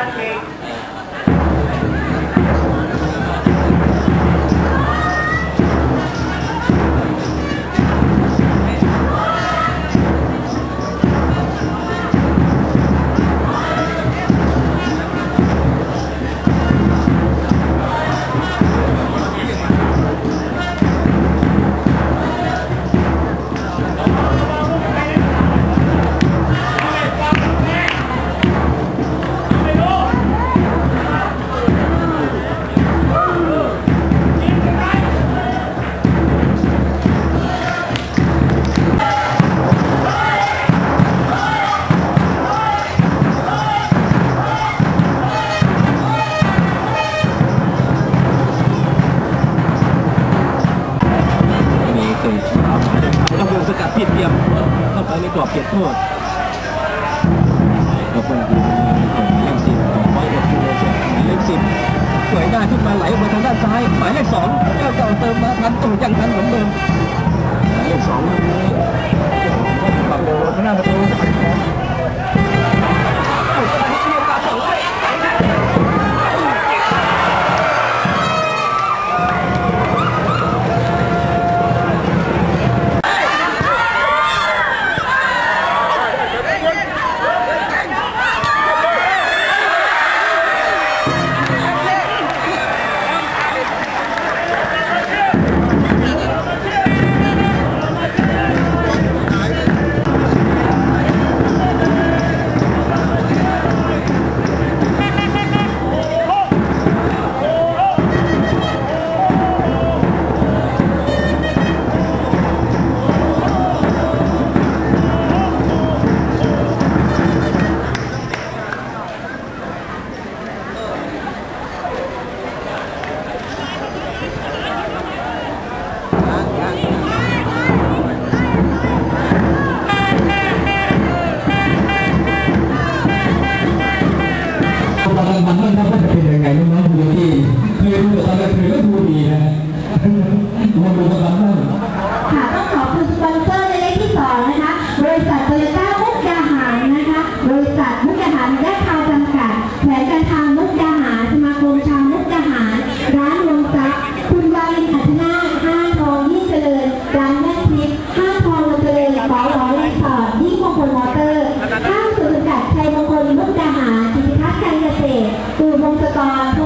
Okay. กรอบเขตโทษแล้วก็ทีของหมเลขสิบของร้อยเอ็ดกิโลเซนหมายเลขสิบสวยได้ขึ้นมาไหลมาทางด้านซ้ายหมายเลขสองเจ้าเก่าเติมมาทันตู่ยังทันเหมือนเดิมหมายเลขสองลูกนี้ปรับโดนข้างหน้าประตู upon